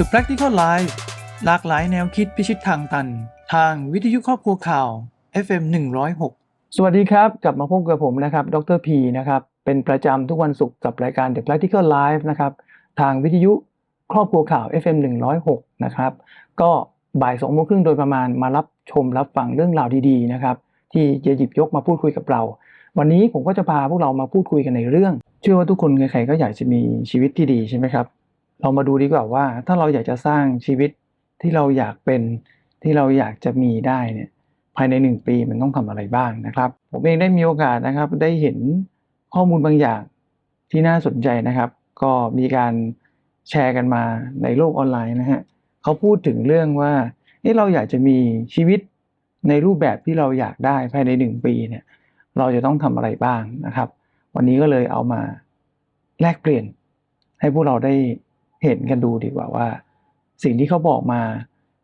The Practical Life หลากหลายแนวคิดพิชิตทางตัน ทางวิทยุครอบครัวข่าว FM 106 สวัสดีครับ กลับมาพบกับผมนะครับ ดรพีนะครับ เป็นประจำทุกวันศุกร์กับรายการ The Practical Life นะครับ ทางวิทยุครอบครัวข่าว FM 106 นะครับ ก็บ่ายสองโมงครึ่งโดยประมาณมารับชมรับฟังเรื่องราวดีๆนะครับ ที่จะหยิบยกมาพูดคุยกับเรา วันนี้ผมก็จะพาพวกเรามาพูดคุยกันในเรื่อง เชื่อว่าทุกคนใครๆก็อยากจะมีชีวิตที่ดีใช่ไหมครับ เรามาดูดีกว่าว่า ถ้าเราอยากจะสร้างชีวิตที่เราอยากเป็นที่เราอยากจะมีได้เนี่ยภายในหนึ่งปีมันต้องทำอะไรบ้างนะครับ ผมเองได้มีโอกาสนะครับได้เห็นข้อมูลบางอย่างที่น่าสนใจนะครับ ก็มีการแชร์กันมาในโลกออนไลน์นะฮะเขาพูดถึงเรื่องว่าเอ๊ะเราอยากจะมีชีวิตในรูปแบบที่เราอยากได้ภายในหนึ่งปีเนี่ยเราจะต้องทำอะไรบ้างนะครับ วันนี้ก็เลยเอามาแลกเปลี่ยนให้พวกเราได้ เห็นกันดูดีกว่าว่า สิ่งที่เขาบอกมา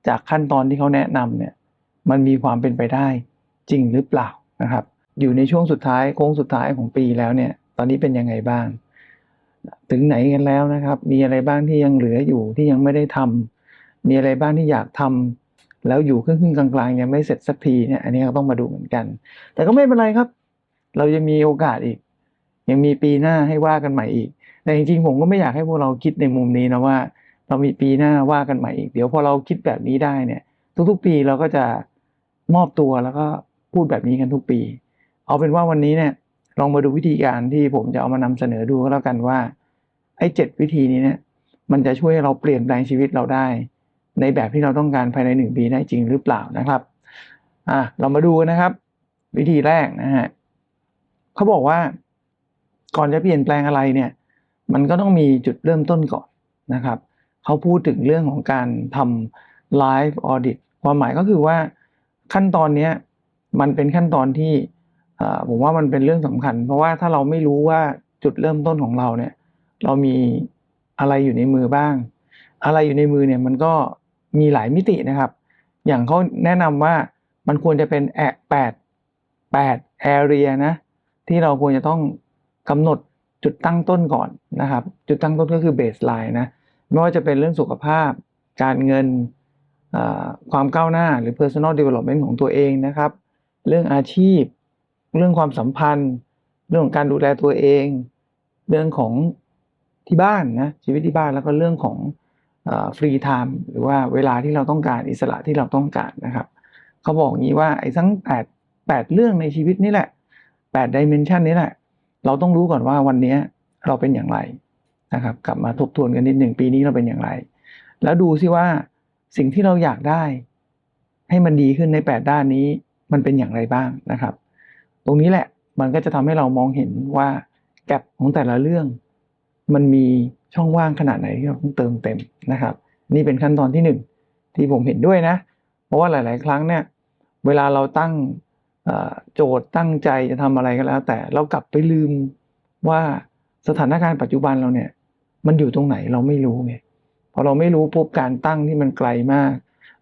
จากขั้นตอนที่เขาแนะนำเนี่ยมันมีความเป็นไปได้จริงหรือเปล่านะครับ อยู่ในช่วงสุดท้ายโค้งสุดท้ายของปีแล้วเนี่ย ตอนนี้เป็นยังไงบ้าง ถึงไหนกันแล้วนะครับ มีอะไรบ้างที่ยังเหลืออยู่ที่ยังไม่ได้ทำมีอะไรบ้างที่อยากทำแล้วอยู่ครึ่งๆกลางๆยังไม่เสร็จสักทีเนี่ยอันนี้ก็ต้องมาดูเหมือนกัน แต่ก็ไม่เป็นไรครับ เรายังมีโอกาสอีก ยังมีปีหน้าให้ว่ากันใหม่อีก แต่จริงๆผมก็ไม่อยากให้พวกเราคิดในมุมนี้นะว่า เรามีปีหน้าว่ากันใหม่อีกเดี๋ยวพอเราคิดแบบนี้ได้เนี่ย ทุกๆปีเราก็จะมอบตัวแล้วก็พูดแบบนี้กันทุกปี เอาเป็นว่าวันนี้เนี่ยลองมาดูวิธีการที่ผมจะเอามานำเสนอดูก็แล้วกันว่าไอ้เจ็ดวิธีนี้เนี่ยมันจะช่วยเราเปลี่ยนแปลงชีวิตเราได้ ในแบบที่เราต้องการภายในหนึ่งปีได้จริงหรือเปล่านะครับอะเรามาดูกันนะครับ วิธีแรกนะฮะเขาบอกว่าก่อนจะเปลี่ยนแปลงอะไรเนี่ย มันก็ต้องมีจุดเริ่มต้นก่อนนะครับเขาพูดถึงเรื่องของการทำ live audit ความหมายก็คือว่าขั้นตอนนี้มันเป็นขั้นตอนที่ผมว่ามันเป็นเรื่องสำคัญ เพราะว่าถ้าเราไม่รู้ว่าจุดเริ่มต้นของเราเนี่ย เรามีอะไรอยู่ในมือบ้าง อะไรอยู่ในมือเนี่ยมันก็มีหลายมิตินะครับ อย่างเขาแนะนำว่ามันควรจะเป็นแอะแปดแปด area นะที่เราควรจะต้องกำหนด จุดตั้งต้นก่อนนะครับ จุดตั้งต้นก็คือ baseline นะไม่ว่าจะเป็นเรื่องสุขภาพ การเงินความก้าวหน้าหรือ personal development ของตัวเองนะครับ เรื่องอาชีพ เรื่องความสัมพันธ์ เรื่องของการดูแลตัวเอง เรื่องของที่บ้านนะชีวิตที่บ้านแล้วก็เรื่องของฟรีไทม์หรือว่าเวลาที่เราต้องการอิสระที่เราต้องการนะครับ เขาบอกอย่างนี้ว่าไอ้ทั้งแปดแปดเรื่องในชีวิตนี่แหละแปดดิเมนชันนี้แหละ เราต้องรู้ก่อนว่าวันนี้เราเป็นอย่างไรนะครับ กลับมาทบทวนกันนิดหนึ่งปีนี้เราเป็นอย่างไร แล้วดูซิว่าสิ่งที่เราอยากได้ ให้มันดีขึ้นในแปดด้านนี้มันเป็นอย่างไรบ้างนะครับ ตรงนี้แหละมันก็จะทำให้เรามองเห็นว่าแกลบของแต่ละเรื่อง มันมีช่องว่างขนาดไหนที่เราต้องเติมเต็มนะครับ นี่เป็นขั้นตอนที่หนึ่งที่ผมเห็นด้วยนะ เพราะว่าหลาย ๆ ครั้งเนี่ยเวลาเราตั้ง โจทย์ตั้งใจจะทำอะไรก็แล้ว แต่เรากลับไปลืมว่าสถานการณ์ปัจจุบันเราเนี่ย มันอยู่ตรงไหนเราไม่รู้ไงพอเราไม่รู้ปุ๊บการตั้งที่มันไกลมาก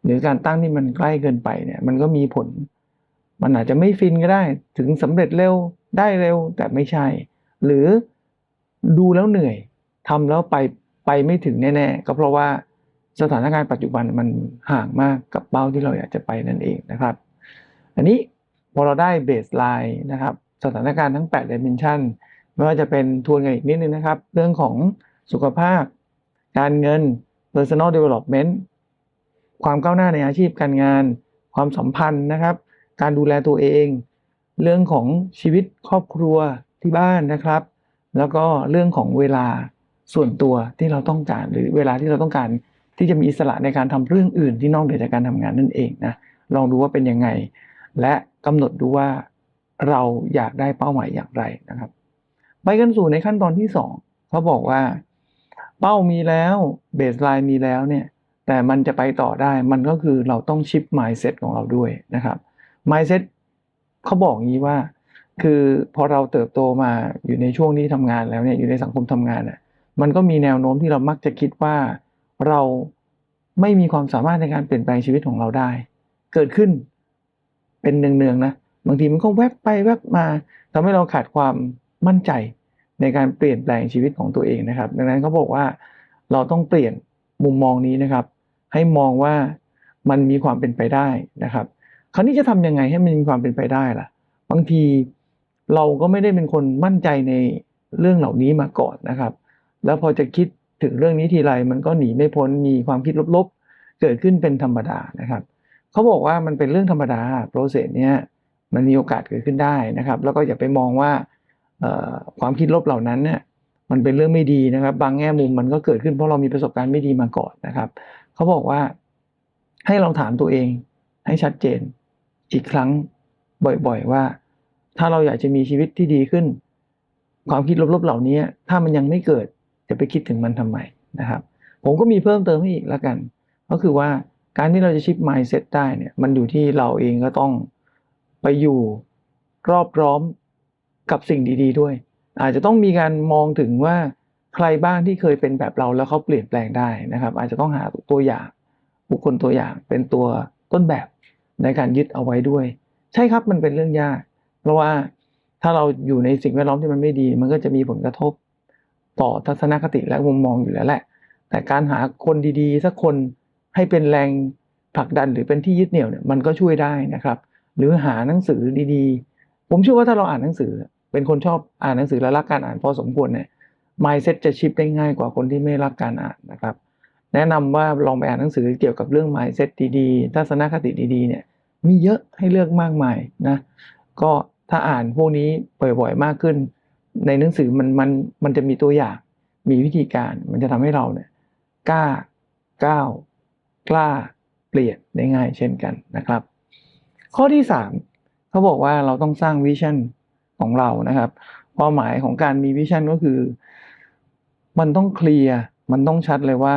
หรือการตั้งที่มันใกล้เกินไปเนี่ย มันก็มีผล มันอาจจะไม่ฟินก็ได้ ถึงสำเร็จเร็วได้เร็วแต่ไม่ใช่ หรือดูแล้วเหนื่อยทำแล้วไปไปไม่ถึงแน่ ๆ ก็เพราะว่าสถานการณ์ปัจจุบันมันห่างมากกับเป้าที่เราอยากจะไปนั่นเองนะครับ อันนี้ พอเราได้เบสไลน์นะครับสถานการณ์ทั้ง8 dimension ไม่ว่าจะเป็นทวนกันอีกนิดนึงนะครับ เรื่องของสุขภาพ การเงิน personal development ความก้าวหน้าในอาชีพการงาน ความสัมพันธ์นะครับ การดูแลตัวเอง เรื่องของชีวิตครอบครัวที่บ้านนะครับ แล้วก็เรื่องของเวลาส่วนตัวที่เราต้องการ หรือเวลาที่เราต้องการที่จะมีอิสระในการทำเรื่องอื่นที่นอกเหนือจากการทำงานนั่นเองนะลองดูว่าเป็นยังไง และกำหนดดูว่าเราอยากได้เป้าหมายอย่างไรนะครับ ไปกันสู่ในขั้นตอนที่สองเขาบอกว่า เป้ามีแล้วเบสไลน์มีแล้วเนี่ยแต่มันจะไปต่อได้มันก็คือเราต้องชิป mindset ของเราด้วยนะครับ mindset เขาบอกงี้ว่า คือพอเราเติบโตมาอยู่ในช่วงนี้ทำงานแล้วเนี่ยอยู่ในสังคมทำงานน่ะมันก็มีแนวโน้มที่เรามักจะคิดว่าเราไม่มีความสามารถในการเปลี่ยนแปลงชีวิตของเราได้ เกิดขึ้น เป็นเนืองๆนะบางทีมันก็แวบไปแวบมาทำให้เราขาดความมั่นใจในการเปลี่ยนแปลงชีวิตของตัวเองนะครับ ดังนั้นเขาบอกว่าเราต้องเปลี่ยนมุมมองนี้นะครับ ให้มองว่ามันมีความเป็นไปได้นะครับ คราวนี้จะทำยังไงให้มันมีความเป็นไปได้ล่ะ บางทีเราก็ไม่ได้เป็นคนมั่นใจในเรื่องเหล่านี้มาก่อนนะครับ แล้วพอจะคิดถึงเรื่องนี้ทีไรมันก็หนีไม่พ้นมีความคิดลบๆ เกิดขึ้นเป็นธรรมดานะครับ เขาบอกว่ามันเป็นเรื่องธรรมดาโปรเซสเนี้ยมันมีโอกาสเกิดขึ้นได้นะครับ แล้วก็อย่าไปมองว่าความคิดลบเหล่านั้นเนี่ยมันเป็นเรื่องไม่ดีนะครับ บางแง่มุมมันก็เกิดขึ้นเพราะเรามีประสบการณ์ไม่ดีมาก่อนนะครับเขาบอกว่าให้ลองถามตัวเองให้ชัดเจนอีกครั้งบ่อยๆว่า ถ้าเราอยากจะมีชีวิตที่ดีขึ้น ความคิดลบๆเหล่านี้ถ้ามันยังไม่เกิดจะไปคิดถึงมันทำไมนะครับ ผมก็มีเพิ่มเติมให้อีกแล้วกัน ก็คือว่า การที่เราจะชิป mindset ได้เนี่ยมันอยู่ที่เราเองก็ต้องไปอยู่รอบร้อมกับสิ่งดี ๆ ด้วย อาจจะต้องมีการมองถึงว่าใครบ้างที่เคยเป็นแบบเราแล้วเขาเปลี่ยนแปลงได้นะครับ อาจจะต้องหาตัวอย่างบุคคลตัวอย่างเป็นตัวต้นแบบในการยึดเอาไว้ด้วย ใช่ครับมันเป็นเรื่องยาก เพราะว่าถ้าเราอยู่ในสิ่งแวดล้อมที่มันไม่ดี มันก็จะมีผลกระทบต่อทัศนคติและมุมมองอยู่แล้วแหละ แต่การหาคนดีๆ สักคน ให้เป็นแรงผลักดันหรือเป็นที่ยึดเหนี่ยวเนี่ยมันก็ช่วยได้นะครับ หรือหาหนังสือดีๆ ผมเชื่อว่าถ้าเราอ่านหนังสือ เป็นคนชอบอ่านหนังสือและรักการอ่านพอสมควรเนี่ย mindset จะชิปได้ง่ายกว่าคนที่ไม่รักการอ่านนะครับ แนะนำว่าลองไปอ่านหนังสือเกี่ยวกับเรื่อง mindset ดีๆ ทัศนคติดีๆ เนี่ยมีเยอะให้เลือกมากมายนะก็ถ้าอ่านพวกนี้บ่อยๆมากขึ้น ในหนังสือมันมันมันจะมีตัวอย่างมีวิธีการมันจะทำให้เราเนี่ยกล้าก้าว กล้าเปลี่ยนได้ง่ายเช่นกันนะครับ ข้อที่สามเขาบอกว่าเราต้องสร้างวิชั่นของเรานะครับเป้าหมายของการมีวิชั่นก็คือ มันต้องเคลียร์มันต้องชัดเลยว่า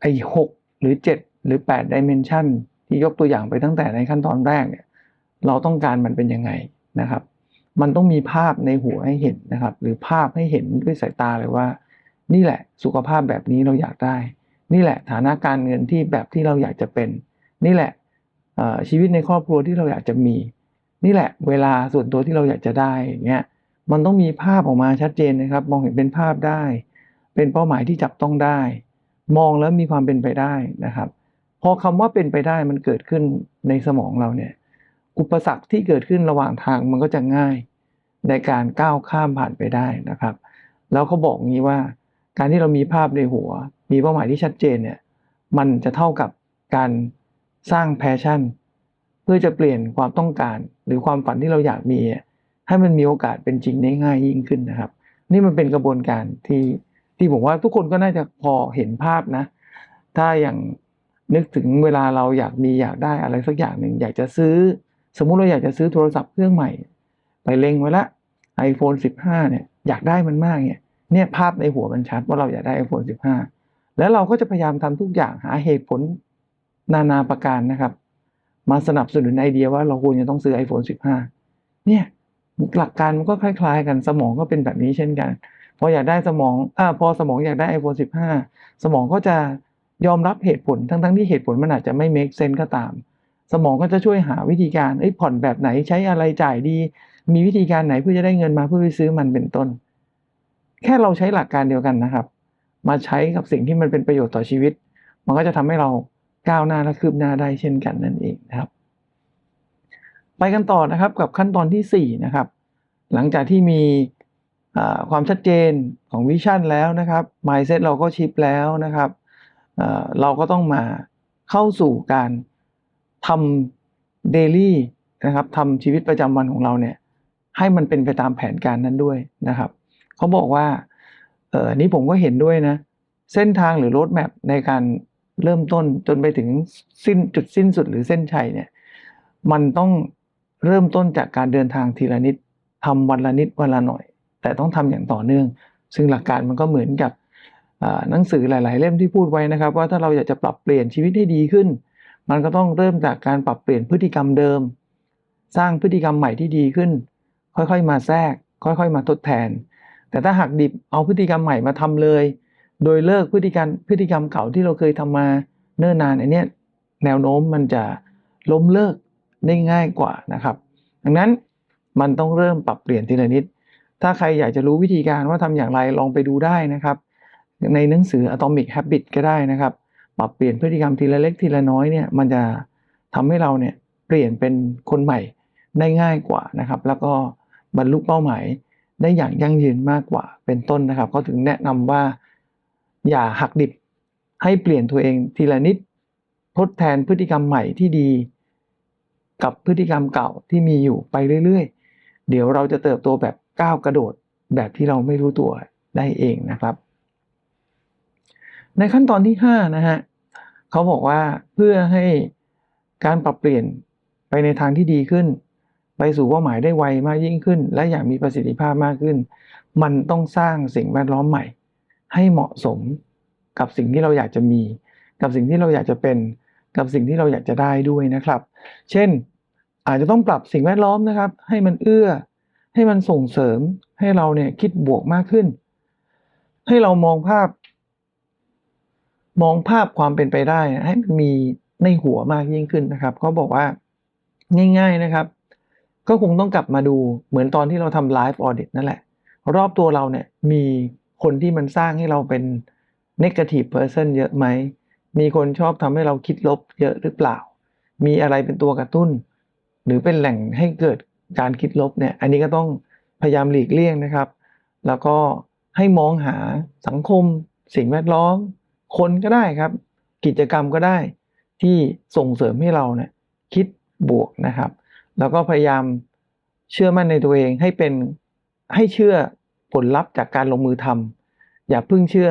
ไอ้หกหรือเจ็ดหรือแปดดิเมนชันที่ยกตัวอย่างไปตั้งแต่ในขั้นตอนแรกเนี่ยเราต้องการมันเป็นยังไงนะครับ มันต้องมีภาพในหัวให้เห็นนะครับ หรือภาพให้เห็นด้วยสายตาเลยว่า นี่แหละสุขภาพแบบนี้เราอยากได้ นี่แหละฐานะการเงินที่แบบที่เราอยากจะเป็น นี่แหละชีวิตในครอบครัวที่เราอยากจะมี นี่แหละเวลาส่วนตัวที่เราอยากจะได้อย่างเงี้ยมันต้องมีภาพออกมาชัดเจนนะครับ มองเห็นเป็นภาพได้ เป็นเป้าหมายที่จับต้องได้ มองแล้วมีความเป็นไปได้นะครับ พอคำว่าเป็นไปได้มันเกิดขึ้นในสมองเราเนี่ยอุปสรรคที่เกิดขึ้นระหว่างทางมันก็จะง่ายในการก้าวข้ามผ่านไปได้นะครับ แล้วเขาบอกงี้ว่า การที่เรามีภาพในหัว มีเป้าหมายที่ชัดเจนเนี่ยมันจะเท่ากับการสร้างแพชชั่น เพื่อจะเปลี่ยนความต้องการ หรือความฝันที่เราอยากมี ให้มันมีโอกาสเป็นจริงได้ง่ายยิ่งขึ้นนะครับ นี่มันเป็นกระบวนการที่ที่ผมว่าทุกคนก็น่าจะพอเห็นภาพนะ ถ้าอย่างนึกถึงเวลาเราอยากมีอยากได้อะไรสักอย่างหนึ่งอยากจะซื้อ สมมุติเราอยากจะซื้อโทรศัพท์เครื่องใหม่ ไปเล็งไว้ละ iPhone 15 เนี่ยอยากได้มันมากเนี่ยเนี่ยภาพในหัวมันชัดว่าเราอยากได้ iPhone 15 แล้วเราก็จะพยายามทำทุกอย่างหาเหตุผลนานาประการนะครับ มาสนับสนุนไอเดียว่าเราควรจะต้องซื้อ iPhone 15 เนี่ยหลักการมันก็คล้าย ๆ กันสมองก็เป็นแบบนี้เช่นกัน พออยากได้สมองอ่าพอสมองอยากได้ iPhone 15 สมองก็จะยอมรับเหตุผลทั้งๆที่เหตุผลมันอาจจะไม่ make sense ก็ตาม สมองก็จะช่วยหาวิธีการเอ้ผ่อนแบบไหนใช้อะไรจ่ายดี มีวิธีการไหนเพื่อจะได้เงินมาเพื่อไปซื้อมันเป็นต้น แค่เราใช้หลักการเดียวกันนะครับ มาใช้กับสิ่งที่มันเป็นประโยชน์ต่อชีวิต มันก็จะทำให้เราก้าวหน้าและคืบหน้าได้เช่นกันนั่นเองนะครับ ไปกันต่อนะครับกับขั้นตอนที่สี่นะครับหลังจากที่มีความชัดเจนของวิชั่นแล้วนะครับ mindset เราก็ชิปแล้วนะครับเราก็ต้องมาเข้าสู่การทำเดลี่นะครับทำชีวิตประจำวันของเราเนี่ยให้มันเป็นไปตามแผนการนั้นด้วยนะครับ เขาบอกว่า เออนี้ผมก็เห็นด้วยนะ เส้นทางหรือโรดแมพในการเริ่มต้นจนไปถึงสิ้นจุดสิ้นสุดหรือเส้นชัยเนี่ย มันต้องเริ่มต้นจากการเดินทางทีละนิดทำวันละนิดวันละหน่อย แต่ต้องทำอย่างต่อเนื่อง ซึ่งหลักการมันก็เหมือนกับหนังสือหลาย ๆ เล่มที่พูดไว้นะครับ ว่าถ้าเราอยากจะปรับเปลี่ยนชีวิตให้ดีขึ้น มันก็ต้องเริ่มจากการปรับเปลี่ยนพฤติกรรมเดิม สร้างพฤติกรรมใหม่ที่ดีขึ้น ค่อย ๆ มาแทรก ค่อย ๆ มาทดแทน แต่ถ้าหักดิบเอาพฤติกรรมใหม่มาทำเลย โดยเลิกพฤติกรรมพฤติกรรมเก่าที่เราเคยทำมาเนิ่นนานอันนี้แนวโน้มมันจะล้มเลิกได้ง่ายกว่านะครับ ดังนั้นมันต้องเริ่มปรับเปลี่ยนทีละนิด ถ้าใครอยากจะรู้วิธีการว่าทำอย่างไรลองไปดูได้นะครับ ในหนังสือ Atomic Habit ก็ได้นะครับ ปรับเปลี่ยนพฤติกรรมทีละเล็กทีละน้อยเนี่ยมันจะทำให้เราเนี่ยเปลี่ยนเป็นคนใหม่ได้ง่ายกว่านะครับ แล้วก็บรรลุเป้าหมาย ได้อย่างยั่งยืนมากกว่าเป็นต้นนะครับเขาถึงแนะนำว่า อย่าหักดิบให้เปลี่ยนตัวเองทีละนิดทดแทนพฤติกรรมใหม่ที่ดี กับพฤติกรรมเก่าที่มีอยู่ไปเรื่อยๆ เดี๋ยวเราจะเติบโตแบบก้าวกระโดดแบบที่เราไม่รู้ตัวได้เองนะครับ ในขั้นตอนที่5นะฮะเขาบอกว่าเพื่อให้การปรับเปลี่ยนไปในทางที่ดีขึ้น ไปสู่เป้าหมายได้ไวมากยิ่งขึ้น และอย่างมีประสิทธิภาพมากขึ้น มันต้องสร้างสิ่งแวดล้อมใหม่ ให้เหมาะสมกับสิ่งที่เราอยากจะมี กับสิ่งที่เราอยากจะเป็น กับสิ่งที่เราอยากจะได้ด้วยนะครับ เช่น อาจจะต้องปรับสิ่งแวดล้อมนะครับ ให้มันเอื้อ ให้มันส่งเสริมให้เราเนี่ยคิดบวกมากขึ้น ให้เรามองภาพ มองภาพความเป็นไปได้ให้มันมีในหัวมากยิ่งขึ้นนะครับเขาบอกว่าง่าย ๆนะครับ ก็คงต้องกลับมาดูเหมือนตอนที่เราทำไลฟ์ออ i t นั่นแหละ รอบตัวเราเนี่ยมีคนที่มันสร้างให้เราเป็น negative person เยอะไหม มีคนชอบทำให้เราคิดลบเยอะหรือเปล่า มีอะไรเป็นตัวกระตุ้น หรือเป็นแหล่งให้เกิดการคิดลบเนี่ย อันนี้ก็ต้องพยายามหลีกเลี่ยงนะครับ แล้วก็ให้มองหาสังคม สิ่งแวดล้อม คนก็ได้ครับ กิจกรรมก็ได้ที่ส่งเสริมให้เราเนี่ยคิดบวกนะครับ แล้วก็พยายามเชื่อมั่นในตัวเองให้เป็นให้เชื่อผลลัพธ์จากการลงมือทำอย่าพิ่งเชื่อ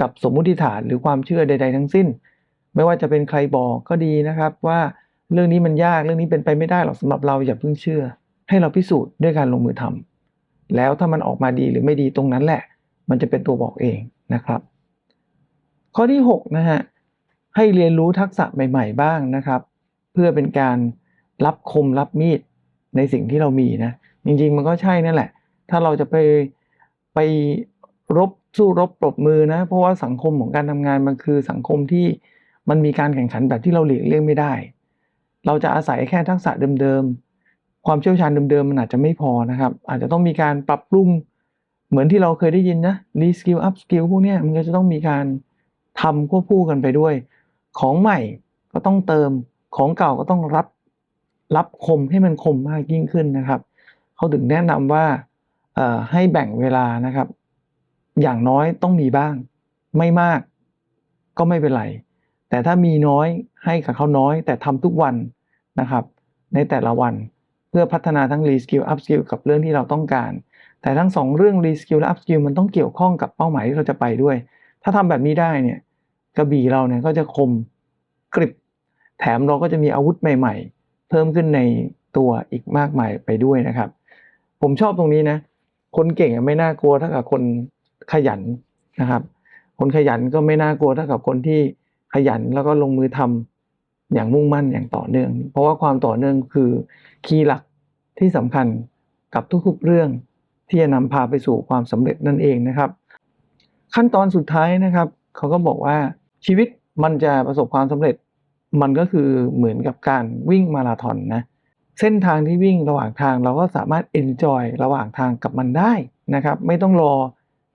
กับสมมุติฐานหรือความเชื่อใด ๆ ทั้งสิ้น ไม่ว่าจะเป็นใครบอกก็ดีนะครับว่าเรื่องนี้มันยากเรื่องนี้เป็นไปไม่ได้หรอกสำหรับเราอย่าพิ่งเชื่อ ให้เราพิสูจน์ด้วยการลงมือทำแล้วถ้ามันออกมาดีหรือไม่ดีตรงนั้นแหละ มันจะเป็นตัวบอกเองนะครับ ข้อที่6นะฮะให้เรียนรู้ทักษะใหม่ ๆ บ้างนะครับ เพื่อเป็นการ รับคมรับมีดในสิ่งที่เรามีนะจริงๆ มันก็ใช่นั่นแหละ ถ้าเราจะไปไปรบสู้รบปรบมือนะ เพราะว่าสังคมของการทำงานมันคือสังคมที่มันมีการแข่งขันแบบที่เราหลีกเลี่ยงไม่ได้ เราจะอาศัยแค่ทักษะเดิมๆ ความเชี่ยวชาญเดิมๆ มันอาจจะไม่พอนะครับ อาจจะต้องมีการปรับปรุงเหมือนที่เราเคยได้ยินนะ re skill up skill พวกนี้มันก็จะต้องมีการทำควบคู่กันไปด้วย ของใหม่ก็ต้องเติมของเก่าก็ต้องรับ รับคมให้มันคมมากยิ่งขึ้นนะครับเขาถึงแนะนำว่าให้แบ่งเวลานะครับ อย่างน้อยต้องมีบ้าง ไม่มากก็ไม่เป็นไร แต่ถ้ามีน้อยให้กับเขาน้อย แต่ทำทุกวันนะครับ ในแต่ละวันเพื่อพัฒนาทั้ง re skill up skill กับเรื่องที่เราต้องการ แต่ทั้งสองเรื่อง re skill และ up skill มันต้องเกี่ยวข้องกับเป้าหมายที่เราจะไปด้วย ถ้าทำแบบนี้ได้เนี่ยกระบี่เราเนี่ยก็จะคมกริบ แถมเราก็จะมีอาวุธใหม่ ๆ เพิ่มขึ้นในตัวอีกมากมายไปด้วยนะครับ ผมชอบตรงนี้นะ คนเก่งไม่น่ากลัวเท่ากับคนขยันนะครับ คนขยันก็ไม่น่ากลัวเท่ากับคนที่ขยันแล้วก็ลงมือทำอย่างมุ่งมั่นอย่างต่อเนื่อง เพราะว่าความต่อเนื่องคือคีย์หลักที่สำคัญกับทุกๆเรื่องที่จะนำพาไปสู่ความสำเร็จนั่นเองนะครับ ขั้นตอนสุดท้ายนะครับ เขาก็บอกว่าชีวิตมันจะประสบความสำเร็จ มันก็คือเหมือนกับการวิ่งมาราธอนนะเส้นทางที่วิ่งระหว่างทางเราก็สามารถ enjoy ระหว่างทางกับมันได้นะครับ ไม่ต้องรอ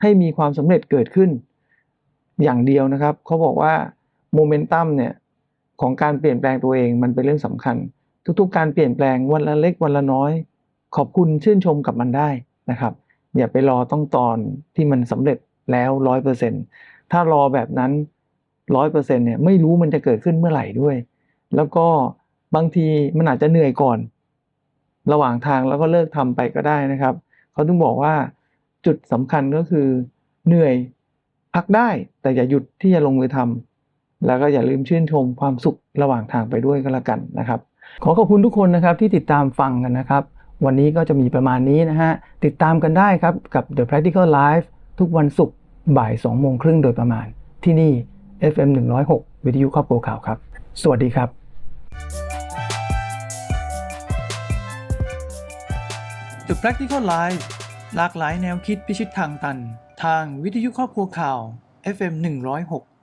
ให้มีความสำเร็จเกิดขึ้น อย่างเดียวนะครับเขาบอกว่าโมเมนตัมเนี่ยของการเปลี่ยนแปลงตัวเองมันเป็นเรื่องสำคัญ ทุกๆ การเปลี่ยนแปลงวันละเล็กวันละน้อย ขอบคุณชื่นชมกับมันได้นะครับ อย่าไปรอต้องตอนที่มันสำเร็จแล้วร้อยเปอร์เซ็นถ้ารอแบบนั้น ร้อยเปอร์เซ็นเนี่ยไม่รู้มันจะเกิดขึ้นเมื่อไหร่ด้วย แล้วก็บางทีมันอาจจะเหนื่อยก่อน ระหว่างทางแล้วก็เลิกทำไปก็ได้นะครับ เขาต้องบอกว่าจุดสำคัญก็คือเหนื่อยพักได้แต่อย่าหยุดที่จะลงมือทำแล้วก็อย่าลืมชื่นชมความสุขระหว่างทางไปด้วยก็แล้วกันนะครับ ขอขอบคุณทุกคนนะครับที่ติดตามฟังกันนะครับ วันนี้ก็จะมีประมาณนี้นะฮะติดตามกันได้ครับกับ The Practical Life ทุกวันศุกร์บ่าย2โมงครึ่งโดยประมาณที่นี่ FM 106 วิทยุครอบครัวข่าวครับ สวัสดีครับ The Practical Life หลากหลายแนวคิดพิชิตทางตัน ทางวิทยุครอบครัวข่าว FM 106